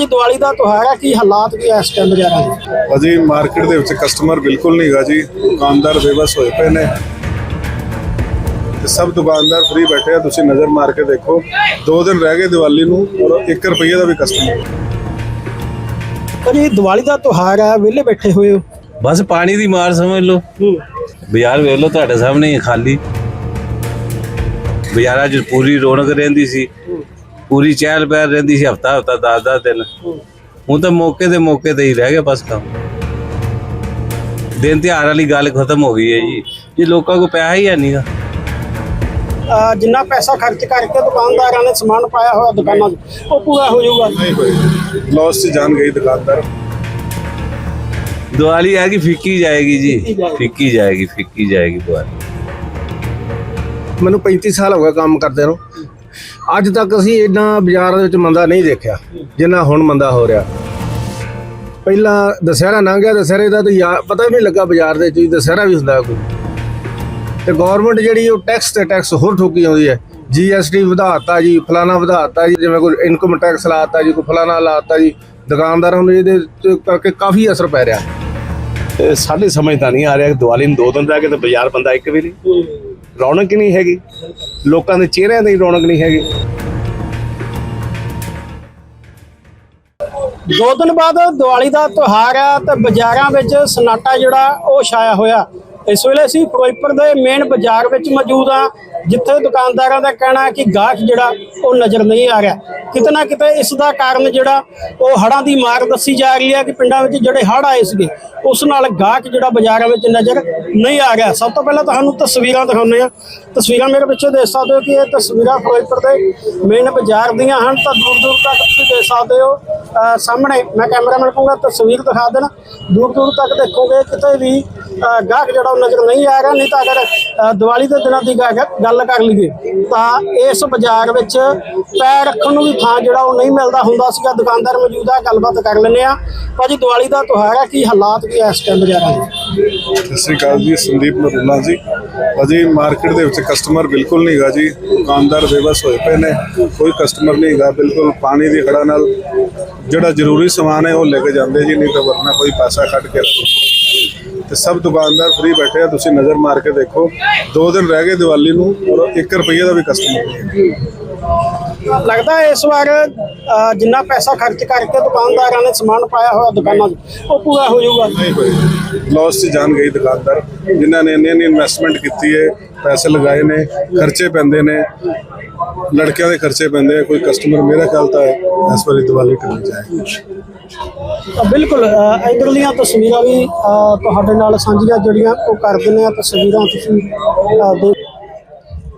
ਭਾਜੀ ਦੀਵਾਲੀ ਦਾ ਤਿਉਹਾਰ ਹੈ ਕੀ ਹਾਲਾਤ ਕੀ ਇਸ ਟਾਈਮ ਬਾਜ਼ਾਰਾਂ ਦੇ? ਅਜੀ ਮਾਰਕੀਟ ਦੇ ਵਿੱਚ ਕਸਟਮਰ ਬਿਲਕੁਲ ਨਹੀਂ ਹੈਗਾ ਜੀ। ਦੁਕਾਨਦਾਰ ਬੇਬਸ ਹੋਏ ਪਏ ਨੇ। ਤੇ ਸਭ ਦੁਕਾਨਦਾਰ ਫ੍ਰੀ ਬੈਠੇ ਆ ਤੁਸੀਂ ਨਜ਼ਰ ਮਾਰ ਕੇ ਦੇਖੋ। ਦੋ ਦਿਨ ਰਹਿ ਗਏ ਦੀਵਾਲੀ ਨੂੰ ਔਰ 1 ਰੁਪਏ ਦਾ ਵੀ ਕਸਟਮਰ ਭਾਜੀ ਦੀਵਾਲੀ ਦਾ ਤਿਉਹਾਰ ਹੈ ਵਿਹਲੇ ਬੈਠੇ ਹੋਏ ਹੋ। ਬਸ ਪਾਣੀ ਦੀ ਮਾਰ ਸਮਝ ਲਓ। ਬਾਜ਼ਾਰ ਵੇਖ ਲਓ ਤੁਹਾਡੇ ਸਾਹਮਣੇ ਹੈ ਖਾਲੀ। ਬਾਜ਼ਾਰਾਂ 'ਚ ਪੂਰੀ ਰੌਣਕ ਰਹਿੰਦੀ ਸੀ। ਪੂਰੀ ਚਹਿਲ ਪਹਿਲ ਰਹਿੰਦੀ ਸੀ ਹਫਤਾ ਹਫਤਾ 10 10 ਦਿਨ। ਹੁਣ ਤਾਂ ਮੌਕੇ ਦੇ ਮੌਕੇ ਤੇ ਹੀ ਰਹਿ ਗਿਆ ਬਸ ਕੰਮ। ਦਿਨ ਤਿਉਹਾਰ ਵਾਲੀ ਗੱਲ ਖਤਮ ਹੋ ਗਈ ਹੈ ਜੀ। ਇਹ ਲੋਕਾਂ ਕੋ ਪੈਸਾ ਹੀ ਹੈ ਨਹੀਂਗਾ ਜਿੰਨਾ ਪੈਸਾ ਖਰਚ ਕਰਕੇ ਦੁਕਾਨਦਾਰਾਂ ਨੇ ਸਮਾਨ ਪਾਇਆ ਹੋਇਆ ਦੁਕਾਨਾਂ 'ਚ ਉਹ ਪੂਰਾ ਹੋ ਜਾਊਗਾ। ਨਹੀਂ ਹੋਏ ਲਾਸ 'ਚ ਜਾਣ ਗਈ ਦੁਕਾਨਦਾਰ। ਦੀਵਾਲੀ ਆ ਗਈ ਫਿੱਕੀ ਜਾਏਗੀ ਜੀ। ਫਿੱਕੀ ਜਾਏਗੀ। ਫਿੱਕੀ ਜਾਏਗੀ ਦੀਵਾਲੀ। ਮੈਨੂੰ 35 ਸਾਲ ਹੋ ਗਏ ਕੰਮ ਕਰਦੇ ਨੂੰ। ਅੱਜ ਤੱਕ ਅਸੀਂ ਇੰਨਾ ਬਾਜ਼ਾਰ ਦੇ ਵਿੱਚ ਮੰਦਾ ਨਹੀਂ ਦੇਖਿਆ ਜਿੰਨਾ ਹੁਣ ਮੰਦਾ ਹੋ ਰਿਹਾ। ਪਹਿਲਾਂ ਦਸਹਿਰਾ ਗਿਆ ਦਸਹਿਰੇ ਦਾ ਤਾਂ ਯਾ- ਪਤਾ ਵੀ ਨਹੀਂ ਲੱਗਾ ਬਾਜ਼ਾਰ ਦੇ ਵਿੱਚ ਵੀ ਦਸਹਿਰਾ ਵੀ ਹੁੰਦਾ ਕੋਈ। ਤੇ ਗਵਰਨਮੈਂਟ ਜਿਹੜੀ ਉਹ ਟੈਕਸ ਤੇ ਟੈਕਸ ਹੋਰ ਠੋਕੀ ਆਉਂਦੀ ਹੈ। ਜੀਐਸਟੀ ਵਧਾਤਾ ਜੀ ਫਲਾਣਾ ਵਧਾਤਾ ਜੀ ਜਿਵੇਂ ਕੋਈ ਇਨਕਮ ਟੈਕਸ ਲਾਤਾ ਜੀ ਕੋਈ ਫਲਾਣਾ ਲਾਤਾ ਜੀ ਦੁਕਾਨਦਾਰਾਂ ਨੂੰ ਇਹਦੇ ਤੇ ਕਰਕੇ ਕਾਫੀ ਅਸਰ ਪੈ ਰਿਹਾ। ਇਹ ਸਾਡੇ ਸਮਝ ਤਾਂ ਨਹੀਂ ਆ ਰਿਹਾ ਕਿ ਦੀਵਾਲੀ ਨੂੰ ਦੋ ਦਿਨ ਰਹਿ ਗਏ ਤੇ ਬਾਜ਼ਾਰ ਬੰਦਾ ਇੱਕ ਵੀ ਨਹੀਂ। ਰੌਣਕ ਹੀ ਨਹੀਂ ਹੈਗੀ। ਲੋਕਾਂ ਦੇ ਚਿਹਰਿਆਂ ਦੀ ਰੌਣਕ ਨਹੀਂ ਹੈਗੀ। ਦੋ ਦਿਨ ਬਾਅਦ ਦੀਵਾਲੀ ਦਾ ਤਿਉਹਾਰ ਹੈ ਤੇ ਬਾਜ਼ਾਰਾਂ ਵਿੱਚ ਸਨਾਟਾ ਜਿਹੜਾ ਉਹ ਛਾਇਆ ਹੋਇਆ। ਇਸ ਵੇਲੇ ਅਸੀਂ ਫਿਰੋਜ਼ਪੁਰ ਦੇ ਮੇਨ ਬਾਜ਼ਾਰ ਵਿੱਚ ਮੌਜੂਦ ਆ ਜਿੱਥੇ ਦੁਕਾਨਦਾਰਾਂ ਦਾ ਕਹਿਣਾ ਹੈ ਕਿ ਗਾਹਕ ਜਿਹੜਾ ਉਹ ਨਜ਼ਰ ਨਹੀਂ ਆ ਰਿਹਾ। ਕਿਤੇ ਨਾ ਕਿਤੇ ਇਸ ਦਾ ਕਾਰਨ ਜਿਹੜਾ ਉਹ ਹੜ੍ਹਾਂ ਦੀ ਮਾਰ ਦੱਸੀ ਜਾ ਰਹੀ ਹੈ ਕਿ ਪਿੰਡਾਂ ਵਿੱਚ ਜਿਹੜੇ ਹੜ੍ਹ ਆਏ ਸੀਗੇ, ਉਸ ਨਾਲ ਗਾਹਕ ਜਿਹੜਾ ਬਾਜ਼ਾਰਾਂ ਵਿੱਚ ਨਜ਼ਰ ਨਹੀਂ ਆ ਰਿਹਾ। ਸਭ ਤੋਂ ਪਹਿਲਾਂ ਤੁਹਾਨੂੰ ਤਸਵੀਰਾਂ ਦਿਖਾਉਂਦੇ ਆ ਤਸਵੀਰਾਂ ਮੇਰੇ ਪਿੱਛੇ ਦੇਖ ਸਕਦੇ ਹੋ ਕਿ ਇਹ ਤਸਵੀਰਾਂ ਫਿਰੋਜ਼ਪੁਰ ਦੇ ਮੇਨ ਬਾਜ਼ਾਰ ਦੀਆਂ ਹਨ। ਤਾਂ ਦੂਰ ਦੂਰ ਤੱਕ ਤੁਸੀਂ ਦੇਖ ਸਕਦੇ ਹੋ ਸਾਹਮਣੇ ਮੈਂ ਕੈਮਰਾਮੈਨ ਕਹੂੰਗਾ ਤਸਵੀਰ ਦਿਖਾ ਦੇਣਾ। ਦੂਰ ਦੂਰ ਤੱਕ ਦੇਖੋਗੇ ਕਿਤੇ ਵੀ ਗਾਹਕ ਜਿਹੜਾ ਉਹ ਨਜ਼ਰ ਨਹੀਂ ਆ ਰਿਹਾ, ਨਹੀਂ ਤਾਂ ਅਗਰ ਦੀਵਾਲੀ ਦੇ ਦਿਨਾਂ ਦੀ ਗਾ- ਗੱਲ ਕਰ ਲਈਏ, ਤਾਂ ਇਸ ਬਾਜ਼ਾਰ ਵਿੱਚ ਪੈਰ ਰੱਖਣ ਨੂੰ ਵੀ ਥਾਂ ਜਿਹੜਾ ਉਹ ਨਹੀਂ ਮਿਲਦਾ ਹੁੰਦਾ ਸੀਗਾ। ਦੁਕਾਨਦਾਰ ਮੌਜੂਦਾ ਗੱਲਬਾਤ ਕਰ ਲੈਂਦੇ ਆ ਭਾਜੀ, ਦੀਵਾਲੀ ਦਾ ਤਿਉਹਾਰ ਹੈ, ਕੀ ਹਾਲਾਤ ਕੀ ਇਸ ਟਾਈਮ ਬਾਜ਼ਾਰਾਂ ਦੇ? ਸਤਿ ਸ਼੍ਰੀ ਅਕਾਲ ਜੀ, ਸੰਦੀਪ ਨਰੂਲਾ ਜੀ। ਅਜੀ ਮਾਰਕੀਟ ਦੇ ਵਿੱਚ ਕਸਟਮਰ ਬਿਲਕੁਲ ਨਹੀਂ ਹੈਗਾ ਜੀ। ਦੁਕਾਨਦਾਰ ਬੇਬਸ ਹੋਏ ਪਏ ਨੇ, ਕੋਈ ਕਸਟਮਰ ਨਹੀਂ ਹੈਗਾ, ਬਿਲਕੁਲ ਪਾਣੀ ਦੀ ਖੜਾ ਨਾਲ ਜਿਹੜਾ ਜ਼ਰੂਰੀ ਸਮਾਨ ਹੈ, ਉਹ ਲੈ ਕੇ ਜਾਂਦੇ ਜੀ, ਨਹੀਂ ਤਾਂ ਵਰਨਾ ਕੋਈ ਪੈਸਾ ਕੱਢ ਕੇ ਰੱਖੋ। ਤੇ ਸਭ ਦੁਕਾਨਦਾਰ ਫ੍ਰੀ ਬੈਠੇ ਆ ਤੁਸੀਂ ਨਜ਼ਰ ਮਾਰ ਕੇ ਦੇਖੋ। ਦੋ ਦਿਨ ਰਹਿ ਗਏ ਦੀਵਾਲੀ ਨੂੰ ਔਰ 1 ਰੁਪਏ ਦਾ ਵੀ ਕਸਟਮਰ ਨਹੀਂ ਲੱਗਦਾ ਇਸ ਵਾਰ ਜਿੰਨਾ ਪੈਸਾ ਖਰਚ ਕਰਕੇ ਦੁਕਾਨਦਾਰਾਂ ਨੇ ਸਮਾਨ ਪਾਇਆ ਹੋਇਆ ਦੁਕਾਨਾਂ 'ਚ ਉਹ ਪੂਰਾ ਹੋ ਜਾਊਗਾ। ਨਹੀਂ ਹੋਏ। ਲਾਸ 'ਚ ਜਾਣ ਗਈ ਦੁਕਾਨਦਾਰ ਜਿਨ੍ਹਾਂ ਨੇ ਇੰਨੀ ਇੰਨੀ ਇਨਵੈਸਟਮੈਂਟ ਕੀਤੀ ਹੈ ਪੈਸੇ ਲਗਾਏ ਨੇ ਖਰਚੇ ਪੈਂਦੇ ਨੇ। ਲੜਕਿਆਂ ਦੇ ਖਰਚੇ ਪੈਂਦੇ ਆ ਕੋਈ ਕਸਟਮਰ ਮੇਰਾ ਖਿਆਲ ਤਾਂ ਇਸ ਵਾਰੀ ਦੀਵਾਲੀ ਕਰਨੀ ਜਾਏ। ਤਾਂ ਬਿਲਕੁਲ ਇੱਧਰਲੀਆਂ ਤਸਵੀਰਾਂ ਵੀ ਤੁਹਾਡੇ ਨਾਲ ਸਾਂਝੀਆਂ ਜਿਹੜੀਆਂ ਉਹ ਕਰ ਆ ਤਸਵੀਰਾਂ ਤੁਸੀਂ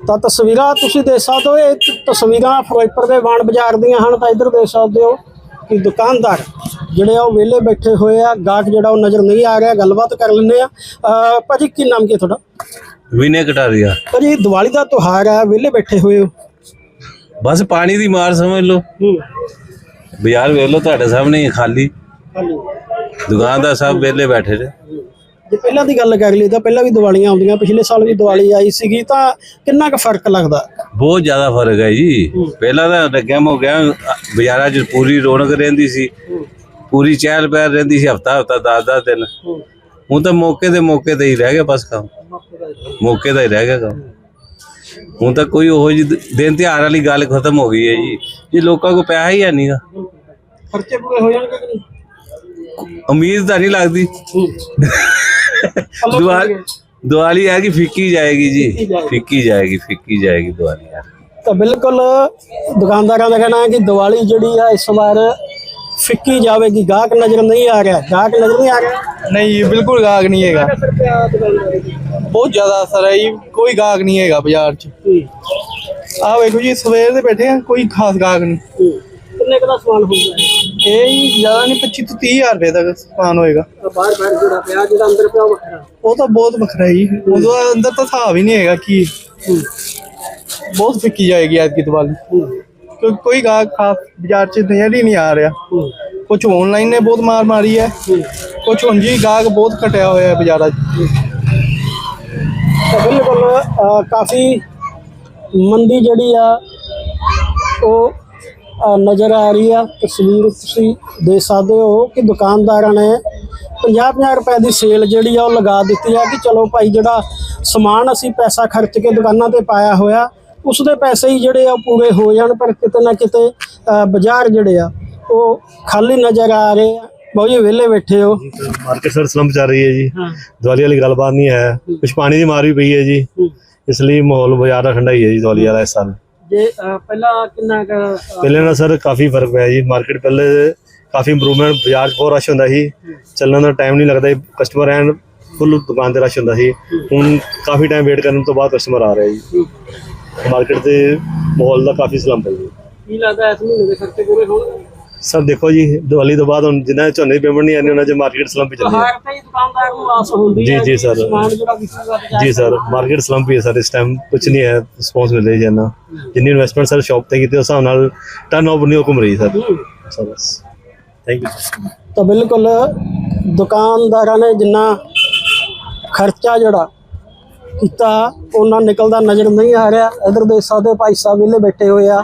ਤਾਂ ਤਸਵੀਰਾਂ ਤੁਸੀਂ ਦੇਖ ਸਕਦੇ ਹੋ ਇਹ ਤਸਵੀਰਾਂ ਫਿਰੋਜ਼ਪੁਰ ਦੇ ਵਾਣ ਬਾਜ਼ਾਰ ਦੀਆਂ ਹਨ ਤਾਂ ਇੱਧਰ ਦੇਖ ਸਕਦੇ ਹੋ ਕਿ ਦੁਕਾਨਦਾਰ ਜਿਹੜੇ ਆ ਉਹ ਵਿਹਲੇ ਬੈਠੇ ਹੋਏ ਆ ਗਾਹਕ ਜਿਹੜਾ ਉਹ ਨਜ਼ਰ ਨਹੀਂ ਆ ਰਿਹਾ ਗੱਲਬਾਤ ਕਰ ਲੈਂਦੇ ਆ। ਭਾਜੀ ਕੀ ਨਾਮ ਕੀ ਤੁਹਾਡਾ? ਵਿਨੇ ਕਟਾਰੀਆ। ਭਾਜੀ ਦੀਵਾਲੀ ਦਾ ਤਿਉਹਾਰ ਹੈ ਵਿਹਲੇ ਬੈਠੇ ਹੋਏ ਹੋ। ਬਸ ਪਾਣੀ ਦੀ ਮਾਰ ਸਮਝ ਲਓ। ਬਾਜ਼ਾਰ ਵੇਖ ਲਓ ਤੁਹਾਡੇ ਸਾਹਮਣੇ ਹੀ ਖਾਲੀ। ਦੁਕਾਨਦਾਰ ਸਭ ਵਿਹਲੇ ਬੈਠੇ ਨੇ। ਜੇ ਪਹਿਲਾਂ ਦੀ ਗੱਲ ਕਰ ਲਈ ਤਾਂ ਪਹਿਲਾਂ ਵੀ ਦੀਵਾਲੀਆਂ ਆਉਂਦੀਆਂ ਪਿਛਲੇ ਸਾਲ ਵੀ ਦੀਵਾਲੀ ਆਈ ਸੀਗੀ ਤਾਂ ਕਿੰਨਾ ਕੁ ਫ਼ਰਕ ਲੱਗਦਾ? ਬਹੁਤ ਜ਼ਿਆਦਾ ਫ਼ਰਕ ਹੈ ਜੀ। ਪਹਿਲਾਂ ਤਾਂ ਲੱਗਿਆ ਹੋ ਗਿਆ ਬਾਜ਼ਾਰਾਂ 'ਚ ਪੂਰੀ ਰੌਣਕ ਰਹਿੰਦੀ ਸੀ। ਪੂਰੀ ਚਹਿਲ ਪਹਿਲ ਰਹਿੰਦੀ ਸੀ ਹਫਤਾ ਹਫਤਾ 10 10 ਦਿਨ। ਹੁਣ ਤਾਂ ਮੌਕੇ ਦੇ ਮੌਕੇ ਤੇ ਹੀ ਰਹਿ ਗਿਆ ਬਸ ਕੰਮ। ਮੌਕੇ ਦਾ ਹੀ ਰਹਿ ਗਿਆ ਕੰਮ। ਹੁਣ ਤਾਂ ਕੋਈ ਉਹ ਜਿਹੀ ਦਿਨ ਤਿਉਹਾਰ ਵਾਲੀ ਗੱਲ ਖਤਮ ਹੋ ਗਈ ਹੈ ਜੀ। ਇਹ ਲੋਕਾਂ ਕੋ ਪੈਸਾ ਹੀ ਹੈ ਨਹੀਂਗਾ ਖਰਚੇ ਪੂਰੇ ਹੋ ਜਾਣਗੇ ਕਿ ਨਹੀਂ? ਉਮੀਦ ਤਾਂ ਨਹੀਂ ਲੱਗਦੀ। ਆ ਗਈ ਫਿੱਕੀ ਜਾਏਗੀ ਜੀ। ਫਿੱਕੀ ਜਾਏਗੀ। ਫਿੱਕੀ ਜਾਏਗੀ ਦੀਵਾਲੀ ਆ ਤਾਂ ਬਿਲਕੁਲ ਦੁਕਾਨਦਾਰਾਂ ਦਾ ਕਹਿਣਾ ਹੈ ਕਿ ਦੀਵਾਲੀ ਜਿਹੜੀ ਆ ਇਸ ਵਾਰ ਫਿੱਕੀ ਜਾਵੇਗੀ ਗਾਹਕ ਨਜ਼ਰ ਨਹੀਂ ਆ ਰਿਹਾ। ਗਾਹਕ ਨਜ਼ਰ ਨਹੀਂ ਆ ਰਿਹਾ। ਨਹੀਂ ਜੀ ਬਿਲਕੁਲ ਗਾਹਕ ਨਹੀਂ ਹੈਗਾ। ਬਹੁਤ ਜ਼ਿਆਦਾ ਅਸਰ ਹੈ ਜੀ ਕੋਈ ਗਾਹਕ ਨਹੀਂ ਹੈਗਾ ਬਾਜ਼ਾਰ 'ਚ। ਆਹ ਵੇਖੋ ਜੀ ਸਵੇਰ ਦੇ ਬੈਠੇ ਆ ਕੋਈ ਖਾਸ ਗਾਹਕ ਨਹੀਂ। ਕਿੰਨੇ ਕੁ ਦਾ ਸਮਾਨ ਹੋਊਗਾ? ਇਹ ਜੀ ਜ਼ਿਆਦਾ ਨਹੀਂ 25 ਤੋਂ 30 ਹਜ਼ਾਰ ਰੁਪਏ ਤੱਕ ਸਮਾਨ ਹੋਏਗਾ। ਬਾਹਰ ਬਾਹਰ ਜਿਹੜਾ ਪਿਆ ਜਿਹੜਾ ਅੰਦਰ ਪਿਆ ਉਹ ਵੱਖਰਾ। ਉਹ ਤਾਂ ਬਹੁਤ ਵੱਖਰਾ ਹੈ ਜੀ। ਉਹਦਾ ਅੰਦਰ ਤਾਂ ਹਿਸਾਬ ਹੀ ਨਹੀਂ ਹੈਗਾ ਕੀ ਬਹੁਤ ਫਿੱਕੀ ਜਾਏਗੀ ਅੱਜ ਦੀ ਦੀਵਾਲੀ ਕੋਈ ਗਾਹਕ ਖਾਸ ਬਾਜ਼ਾਰ 'ਚ ਨਜ਼ਰ ਹੀ ਨਹੀਂ ਆ ਰਿਹਾ। ਕੁਝ ਆਨਲਾਈਨ ਨੇ ਬਹੁਤ ਮਾਰ ਮਾਰੀ ਹੈ। ਕੁਝ ਉਂਝ ਹੀ ਗਾਹਕ ਬਹੁਤ ਘਟਿਆ ਹੋਇਆ ਹੈ ਬਾਜ਼ਾਰਾਂ 'ਚ। ਤਾਂ ਬਿਲਕੁਲ ਕਾਫੀ ਮੰਦੀ ਜਿਹੜੀ ਆ ਉਹ ਅ, ਨਜ਼ਰ ਆ ਰਹੀ ਆ। ਤਸਵੀਰ ਤੁਸੀਂ ਦੇਖ ਸਕਦੇ ਹੋ ਕਿ ਦੁਕਾਨਦਾਰਾਂ ਨੇ 50-50 ਰੁਪਏ ਦੀ ਸੇਲ ਜਿਹੜੀ ਆ ਉਹ ਲਗਾ ਦਿੱਤੀ ਆ ਕਿ ਚਲੋ ਭਾਈ ਜਿਹੜਾ ਸਮਾਨ ਅਸੀਂ ਪੈਸਾ ਖਰਚ ਕੇ ਦੁਕਾਨਾਂ ਤੇ ਪਾਇਆ ਹੋਇਆ ਉਸ ਦੇ ਪੈਸੇ ਹੀ ਜਿਹੜੇ ਆ ਪੂਰੇ ਹੋ ਜਾਣ ਪਰ ਕਿਤੇ ਨਾ ਕਿਤੇ ਬਾਜ਼ਾਰ ਜਿਹੜੇ ਆ ਉਹ ਖਾਲੀ ਨਜ਼ਰ ਆ ਰਹੇ ਆ। ਬਹੁਤ ਜੀ ਵਿਹਲੇ ਬੈਠੇ ਹੋ। ਮਾਰਕੀਟ ਸਰ ਸਲੰਪ ਚੱਲ ਰਹੀ ਹੈ ਜੀ। ਦੀਵਾਲੀ ਵਾਲੀ ਗੱਲਬਾਤ ਨਹੀਂ ਹੈ। ਕੁਝ ਪਾਣੀ ਦੀ ਮਾਰ ਵੀ ਪਈ ਹੈ ਜੀ। ਇਸ ਲਈ ਮਾਹੌਲ ਬਾਜ਼ਾਰ ਦਾ ਠੰਡਾ ਹੀ ਹੈ ਜੀ ਦੀਵਾਲੀ ਵਾਲਾ ਇਸ ਸਾਲ। ਜੇ ਪਹਿਲਾਂ ਕਿੰਨਾ ਨਾਲ ਸਰ ਕਾਫੀ ਫ਼ਰਕ ਪਿਆ ਜੀ। ਮਾਰਕੀਟ ਪਹਿਲੇ ਕਾਫੀ ਇੰਪਰੂਵਮੈਂਟ ਬਾਜ਼ਾਰ ਬਹੁਤ ਰਸ਼ ਹੁੰਦਾ ਸੀ। ਚੱਲਣ ਦਾ ਟਾਈਮ ਨਹੀਂ ਲੱਗਦਾ ਕਸਟਮਰ ਐਨ ਫੁੱਲ ਦੁਕਾਨ ਤੇ ਰਸ਼ ਹੁੰਦਾ ਸੀ। ਹੁਣ ਕਾਫੀ ਟਾਈਮ ਵੇਟ ਕਰਨ ਤੋਂ ਬਾਅਦ ਕਸਟਮਰ ਆ ਰਿਹਾ ਜੀ। ਮਾਰਕੀਟ ਦੇ ਮਾਹੌਲ ਦਾ ਕਾਫੀ ਸਲੰਪ ਹੈ ਜੀ। ਕੀ ਲੱਗਦਾ ਇਸ ਮਹੀਨੇ ਦੇ ਖਰਚੇ ਪੂਰੇ ਹੋਣਗੇ ਸਰ ਦੇਖੋ ਜੀ ਦੀਵਾਲੀ ਤੋਂ ਬਾਅਦ ਹੁਣ ਜਿੰਨਾ ਝੋਨੇ ਦੀ ਪੇਮੈਂਟ ਨਹੀਂ ਆਣੀ ਉਹਨਾਂ 'ਚ ਮਾਰਕੀਟ ਸਲੰਪ ਹੀ ਚੱਲੀ ਹੈ। ਹਰ ਹੀ ਦੁਕਾਨਦਾਰ ਨੂੰ ਆਸ ਹੁੰਦੀ ਜੀ, ਹੈ ਜੀ, ਕਿ ਸਰ। ਸਮਾਨ ਜਿਹੜਾ ਵਿਕੂਗਾ ਬਾਜ਼ਾਰ ਜੀ ਸਰ ਮਾਰਕੀਟ ਸਲੰਪ ਹੀ ਹੈ ਸਰ ਇਸ ਟਾਈਮ ਕੁਝ ਨਹੀਂ ਹੈ ਰਿਸਪੌਂਸ ਮਿਲ ਰਹੀ ਹੈ ਨਾ ਜਿੰਨੀ ਇਨਵੈਸਟਮੈਂਟ ਸਰ ਸ਼ਾਪ ਤੇ ਕੀਤੀ ਉਸ ਹਿਸਾਬ ਨਾਲ ਟਰਨ ਓਵਰ ਨਹੀਂ ਉਹ ਘੁੰਮ ਰਹੀ ਸਰ। ਸਰ ਬਸ। ਥੈਂਕ ਯੂ ਤਾਂ ਬਿਲਕੁਲ ਦੁਕਾਨਦਾਰਾਂ ਨੇ ਜਿੰਨਾ ਖਰਚਾ ਜਿਹੜਾ ਕੀਤਾ ਉਹਨਾਂ ਨਿਕਲਦਾ ਨਜ਼ਰ ਨਹੀਂ ਆ ਰਿਹਾ। ਇਧਰ ਦੇਖ ਸਕਦੇ ਭਾਈ ਸਾਹਿਬ ਵਿਹਲੇ ਬੈਠੇ ਹੋਏ ਆ।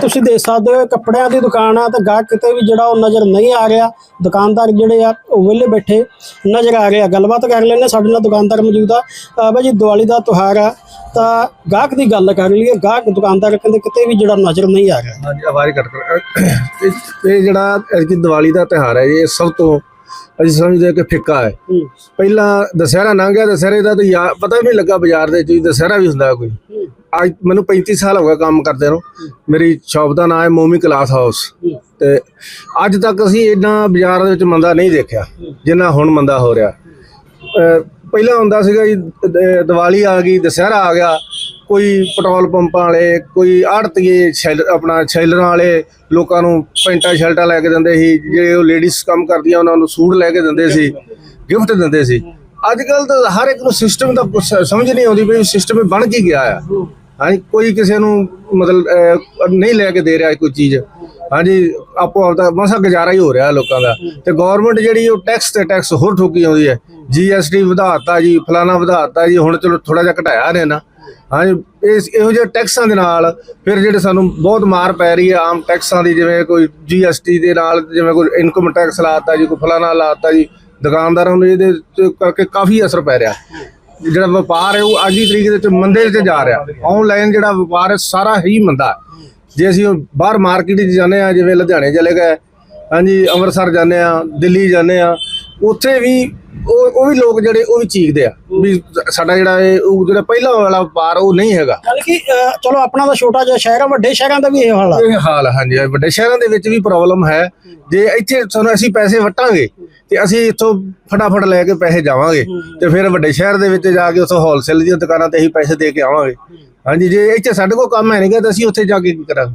ਤੁਸੀਂ ਦੇਖ ਸਕਦੇ ਹੋ ਕੱਪੜਿਆਂ ਦੀ ਦੁਕਾਨ ਆ ਤੇ ਗਾਹਕ ਕਿਤੇ ਵੀ ਜਿਹੜਾ ਉਹ ਨਜ਼ਰ ਨਹੀਂ ਆ ਰਿਹਾ। ਦੁਕਾਨਦਾਰ ਜਿਹੜੇ ਆ, ਉਹ ਵਿਹਲੇ ਬੈਠੇ ਨਜ਼ਰ ਆ ਰਹੇ ਆ। ਗੱਲਬਾਤ ਕਰ ਲੈਣੇ ਸਾਡੇ ਨਾਲ ਦੁਕਾਨਦਾਰ ਮੌਜੂਦ ਆ। ਬਾਈ ਜੀ, ਦੀਵਾਲੀ ਦਾ ਤਿਉਹਾਰ ਆ। ਤਾਂ ਗਾਹਕ ਦੀ ਗੱਲ ਕਰ ਲਈਏ। ਗਾਹਕ, ਦੁਕਾਨਦਾਰ ਕਹਿੰਦੇ ਕਿਤੇ ਵੀ ਜਿਹੜਾ ਨਜ਼ਰ ਨਹੀਂ ਆ ਰਿਹਾ। ਹਾਂਜੀ, ਆਵਾਜ਼ ਕੱਟ ਕਰ। ਇਹ ਇਹ ਜਿਹੜਾ ਐਤਕੀ ਦੀਵਾਲੀ ਦਾ ਤਿਉਹਾਰ ਹੈ, ਇਹ ਸਭ ਤੋਂ ਅਸੀਂ ਸਮਝਦੇ ਹਾਂ ਕਿ ਫਿੱਕਾ ਹੈ। ਪਹਿਲਾਂ ਦੁਸਹਿਰਾ ਲੰਘ ਗਿਆ ਦੁਸਹਿਰੇ ਦਾ ਤਾਂ ਯਾ- ਪਤਾ ਹੀ ਨਹੀਂ ਲੱਗਾ ਬਾਜ਼ਾਰ ਦੇ ਵਿੱਚ ਦੁਸਹਿਰਾ ਵੀ ਹੁੰਦਾ ਕੋਈ। ਅੱਜ ਮੈਨੂੰ 35 ਸਾਲ ਹੋ ਗਏ ਕੰਮ ਕਰਦੇ ਨੂੰ। ਮੇਰੀ ਸ਼ਾਪ ਦਾ ਨਾਮ ਹੈ ਮੋਮੀ ਕਲਾਸ ਹਾਊਸ। ਤੇ ਅੱਜ ਤੱਕ ਅਸੀਂ ਇੰਨਾ ਬਾਜ਼ਾਰ ਦੇ ਵਿੱਚ ਮੰਦਾ ਨਹੀਂ ਦੇਖਿਆ ਜਿੰਨਾ ਹੁਣ ਮੰਦਾ ਹੋ ਰਿਹਾ। ਅਹ ਪਹਿਲਾਂ ਹੁੰਦਾ ਸੀਗਾ ਜੀ ਦ- ਦੀਵਾਲੀ ਆ ਗਈ ਦੁਸਹਿਰਾ ਆ ਗਿਆ ਕੋਈ ਪੈਟਰੋਲ ਪੰਪਾਂ ਵਾਲੇ ਕੋਈ ਆੜਤੀਏ ਸ਼ੈਲ ਆਪਣਾ ਸ਼ੈਲਰਾਂ ਵਾਲੇ ਲੋਕਾਂ ਨੂੰ ਪੈਂਟਾਂ ਸ਼ਰਟਾਂ ਲੈ ਕੇ ਦਿੰਦੇ ਸੀ ਜਿਹੜੇ ਉਹ ਲੇਡੀਜ਼ ਕੰਮ ਕਰਦੀਆਂ ਉਹਨਾਂ ਨੂੰ ਸੂਟ ਲੈ ਕੇ ਦਿੰਦੇ ਸੀ ਗਿਫਟ ਦਿੰਦੇ ਸੀ। ਅੱਜ ਕੱਲ ਤਾਂ ਹਰ ਇੱਕ ਨੂੰ ਸਿਸਟਮ ਦਾ ਸ- ਸਮਝ ਨਹੀਂ ਆਉਂਦੀ ਵੀ ਸਿਸਟਮ ਬਣ ਕੀ ਗਿਆ ਆ। ਹਾਂਜੀ ਕੋਈ ਕਿਸੇ ਨੂੰ ਮਤਲਬ ਅਹ, ਨਹੀਂ ਲੈ ਕੇ ਦੇ ਰਿਹਾ ਕੋਈ ਚੀਜ਼। ਹਾਂਜੀ ਆਪੋ ਆਪਦਾ ਮਸਾ ਗੁਜ਼ਾਰਾ ਹੀ ਹੋ ਰਿਹਾ ਲੋਕਾਂ ਦਾ। ਤੇ ਗਵਰਨਮੈਂਟ ਜਿਹੜੀ ਉਹ ਟੈਕਸ ਤੇ ਟੈਕਸ ਹੋਰ ਠੋਕੀ ਆਉਂਦੀ ਹੈ। ਜੀਐਸਟੀ ਵਧਾਤਾ ਜੀ ਫਲਾਣਾ ਵਧਾਤਾ ਜੀ ਹੁਣ ਚਲੋ ਥੋੜਾ ਜਿਹਾ ਘਟਾਇਆ ਨੇ ਨਾ। ਹਾਂਜੀ ਇਸ ਇਹੋ ਜਿਹੇ ਟੈਕਸਾਂ ਦੇ ਨਾਲ ਫਿਰ ਜਿਹੜੇ ਸਾਨੂੰ ਬਹੁਤ ਮਾਰ ਪੈ ਰਹੀ ਹੈ ਆਮ ਟੈਕਸਾਂ ਦੀ ਜਿਵੇਂ ਕੋਈ ਜੀਐਸਟੀ ਦੇ ਨਾਲ ਜਿਵੇਂ ਕੋਈ ਇਨਕਮ ਟੈਕਸ ਲਾਤਾ ਜੀ ਕੋਈ ਫਲਾਣਾ ਲਾਤਾ ਜੀ ਦੁਕਾਨਦਾਰਾਂ ਨੂੰ ਇਹਦੇ ਤੇ ਕਰਕੇ ਕਾਫੀ ਅਸਰ ਪੈ ਰਿਹਾ। ਜਿਹੜਾ ਵਪਾਰ ਹੈ ਉਹ ਅੱਜ ਦੀ ਤਰੀਕ ਦੇ ਵਿੱਚ ਮੰਦੇ 'ਚ ਜਾ ਰਿਹਾ। ਆਨਲਾਈਨ ਜਿਹੜਾ ਵਪਾਰ ਹੈ ਸਾਰਾ ਹੀ ਮੰਦਾ। ਹੈ। ਜੇ ਅਸੀਂ ਬਾਹਰ ਮਾਰਕੀਟ 'ਚ ਜਾਂਦੇ ਆ ਜਿਵੇਂ ਲੁਧਿਆਣੇ ਚਲੇ ਗਏ ਹਾਂਜੀ ਅੰਮ੍ਰਿਤਸਰ ਜਾਂਦੇ ਆ ਦਿੱਲੀ ਜਾਂਦੇ ਆ ਉੱਥੇ ਵੀ ਉਹ ਉਹ ਵੀ ਲੋਕ ਜਿਹੜੇ ਉਹ ਵੀ ਚੀਕਦੇ ਆ ਵੀ ਸਾਡਾ ਜਿਹੜਾ ਇਹ ਉਹ ਜਿਹੜਾ ਪਹਿਲਾਂ ਵਾਲਾ ਵਪਾਰ ਉਹ ਨਹੀਂ ਹੈਗਾ। ਯਾਨੀ ਕਿ ਅਹ, ਚਲੋ ਆਪਣਾ ਤਾਂ ਛੋਟਾ ਜਿਹਾ ਸ਼ਹਿਰ ਆ ਵੱਡੇ ਸ਼ਹਿਰਾਂ ਦਾ ਵੀ ਇਹ ਹਾਲ ਆ। ਇਹ ਹਾਲ ਹਾਂਜੀ ਵੱਡੇ ਸ਼ਹਿਰਾਂ ਦੇ ਵਿੱਚ ਵੀ ਪ੍ਰੋਬਲਮ ਹੈ। ਜੇ ਇੱਥੇ ਸਾਨੂੰ ਅਸੀਂ ਪੈਸੇ ਵਟਾਂਗੇ ਤੇ ਅਸੀਂ ਇੱਥੋਂ ਫਟਾਫਟ ਲੈ ਕੇ ਪੈਸੇ ਜਾਵਾਂਗੇ ਤੇ ਫਿਰ ਵੱਡੇ ਸ਼ਹਿਰ ਦੇ ਵਿੱਚ ਜਾ ਕੇ ਉੱਥੋਂ ਹੋਲਸੇਲ ਦੀਆਂ ਦੁਕਾਨਾਂ ਤੇ ਅਸੀਂ ਪੈਸੇ ਦੇ ਕੇ ਆਵਾਂਗੇ। ਹਾਂਜੀ ਜੇ ਇੱਥੇ ਸਾਡੇ ਕੋਲ ਕੰਮ ਹੈ ਨਹੀਂਗਾ ਤਾਂ ਅਸੀਂ ਉੱਥੇ ਜਾ ਕੇ ਕੀ ਕਰਾਂਗੇ?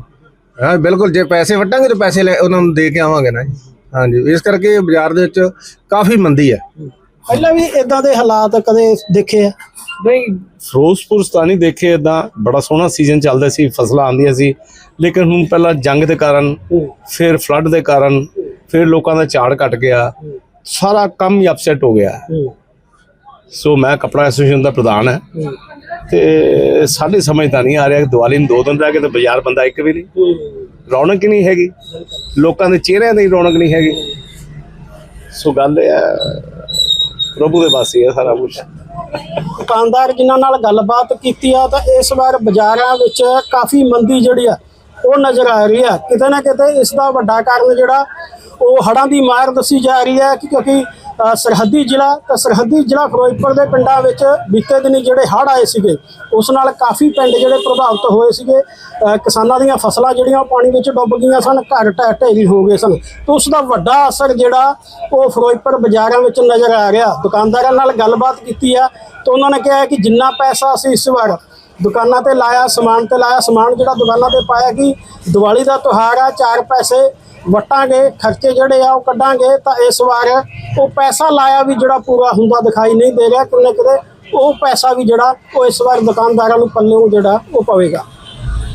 ਹਾਂ ਬਿਲਕੁਲ ਜੇ ਪੈਸੇ ਵਟਾਂਗੇ ਤਾਂ ਪੈਸੇ ਲੈ ਉਹਨਾਂ ਨੂੰ ਦੇ ਕੇ ਆਵਾਂਗੇ ਨਾ ਜੀ। ਹਾਂਜੀ ਇਸ ਕਰਕੇ ਬਾਜ਼ਾਰ ਦੇ ਵਿੱਚ ਕਾਫੀ ਮੰਦੀ ਹੈ। ਪਹਿਲਾਂ ਵੀ ਇਦਾਂ ਦੇ ਹਾਲਾਤ ਕਦੇ ਦੇਖੇ ਆ? ਨਹੀਂ ਫਿਰੋਜ਼ਪੁਰ ਤਾਂ ਨਹੀਂ ਦੇਖੇ ਇਦਾਂ ਬੜਾ ਸੋਹਣਾ ਸੀਜ਼ਨ ਚੱਲਦਾ ਸੀ ਫਸਲਾਂ ਆਉਂਦੀਆਂ ਸੀ। ਲੇਕਿਨ ਹੁਣ ਪਹਿਲਾਂ ਜੰਗ ਦੇ ਕਾਰਨ ਫਿਰ ਫਲੱਡ ਦੇ ਕਾਰਨ ਫਿਰ ਲੋਕਾਂ ਦਾ ਝਾੜ ਘਟ ਗਿਆ। ਸਾਰਾ ਕੰਮ ਹੀ ਅਪਸੈਟ ਹੋ ਗਿਆ। ਸੋ ਮੈਂ ਕਪੜਾ ਐਸੋਸੀਏਸ਼ਨ ਦਾ ਪ੍ਰਧਾਨ ਹੈ। ਤੇ ਸਾਡੇ ਸਮਝ ਤਾਂ ਨਹੀਂ ਆ ਰਿਹਾ ਕਿ ਦੀਵਾਲੀ ਨੂੰ ਦੋ ਦਿਨ ਰਹਿ ਗਏ ਤੇ ਬਾਜ਼ਾਰ ਬੰਦਾ ਇੱਕ ਵੀ ਨਹੀਂ। ਰੌਣਕ ਨਹੀਂ ਹੈਗੀ। ਲੋਕਾਂ ਦੇ ਚਿਹਰਿਆਂ ਦੀ ਰੌਣਕ ਨਹੀਂ ਹੈਗੀ। ਸੋ ਗੱਲ ਇਹ ਹੈ ਪ੍ਰਭੂ ਦੇ ਪਾਸੇ ਹੈ ਸਾਰਾ ਕੁਝ ਦੁਕਾਨਦਾਰ ਜਿਨ੍ਹਾਂ ਨਾਲ ਗੱਲਬਾਤ ਕੀਤੀ ਆ, ਤਾਂ ਇਸ ਵਾਰ ਬਾਜ਼ਾਰਾਂ ਵਿੱਚ ਕਾਫੀ ਮੰਦੀ ਜਿਹੜੀ ਆ, ਉਹ ਨਜ਼ਰ ਆ ਰਹੀ ਆ। ਕਿਤੇ ਨਾ ਕਿਤੇ ਇਸ ਦਾ ਵੱਡਾ ਕਾਰਨ ਜਿਹੜਾ ਉਹ ਹੜ੍ਹਾਂ ਦੀ ਮਾਰ ਦੱਸੀ ਜਾ ਰਹੀ ਹੈ ਕਿ ਕਿਉਂਕਿ ਸਰਹੱਦੀ ਜ਼ਿਲ੍ਹਾ, ਤਾਂ ਸਰਹੱਦੀ ਜ਼ਿਲ੍ਹਾ ਫਿਰੋਜ਼ਪੁਰ ਦੇ ਪਿੰਡਾਂ ਵਿੱਚ ਬੀਤੇ ਦਿਨੀ ਜਿਹੜੇ ਹੜ੍ਹ ਆਏ ਸੀਗੇ, ਉਸ ਨਾਲ ਕਾਫੀ ਪਿੰਡ ਜਿਹੜੇ ਪ੍ਰਭਾਵਿਤ ਹੋਏ ਸੀਗੇ ਕਿਸਾਨਾਂ ਦੀਆਂ ਫਸਲਾਂ ਜਿਹੜੀਆਂ ਉਹ ਪਾਣੀ ਵਿੱਚ ਡੁੱਬ ਗਈਆਂ ਸਨ, ਘਰ ਢਹਿ ਢੇਰੀ ਹੋ ਗਏ ਸਨ। ਤੇ ਉਸ ਦਾ ਵੱਡਾ ਅਸਰ ਜਿਹੜਾ ਉਹ ਫਿਰੋਜ਼ਪੁਰ ਬਾਜ਼ਾਰਾਂ ਵਿੱਚ ਨਜ਼ਰ ਆ ਰਿਹਾ। ਦੁਕਾਨਦਾਰਾਂ ਨਾਲ ਗੱਲਬਾਤ ਕੀਤੀ ਆ ਤਾਂ ਉਹਨਾਂ ਨੇ ਕਿਹਾ ਕਿ ਜਿੰਨਾ ਪੈਸਾ ਅਸੀਂ ਇਸ ਵਾਰ ਦੁਕਾਨਾਂ ਤੇ ਲਾਇਆ, ਸਮਾਨ ਤੇ ਲਾਇਆ, ਸਮਾਨ ਜਿਹੜਾ ਦੁਕਾਨਾਂ ਤੇ ਪਾਇਆ ਕਿ ਦੀਵਾਲੀ ਦਾ ਤਿਉਹਾਰ ਆ, ਚਾਰ ਪੈਸੇ ਵਟਾਂਗੇ, ਖਰਚੇ ਜਿਹੜੇ ਆ ਉਹ ਕੱਢਾਂਗੇ, ਤਾਂ ਇਸ ਵਾਰ ਉਹ ਪੈਸਾ ਲਾਇਆ ਵੀ ਜਿਹੜਾ ਪੂਰਾ ਹੁੰਦਾ ਦਿਖਾਈ ਨਹੀਂ ਦੇ ਰਿਹਾ ਕਿੰਨੇ ਕਿਤੇ, ਉਹ ਪੈਸਾ ਵੀ ਜਿਹੜਾ ਉਹ ਇਸ ਵਾਰ ਦੁਕਾਨਦਾਰਾਂ ਨੂੰ ਪੱਲਿਓਂ ਜਿਹੜਾ ਉਹ ਪਵੇਗਾ।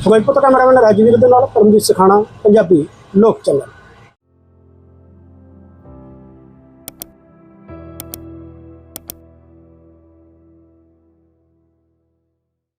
ਫਿਰੋਜ਼ਪੁਰ ਤੋਂ ਕੈਮਰਾਮੈਨ ਰਾਜਵੀਰ ਦੇ ਨਾਲ ਪਰਮਜੀਤ ਸਖਾਣਾ, ਪੰਜਾਬੀ ਲੋਕ ਚੈਨਲ।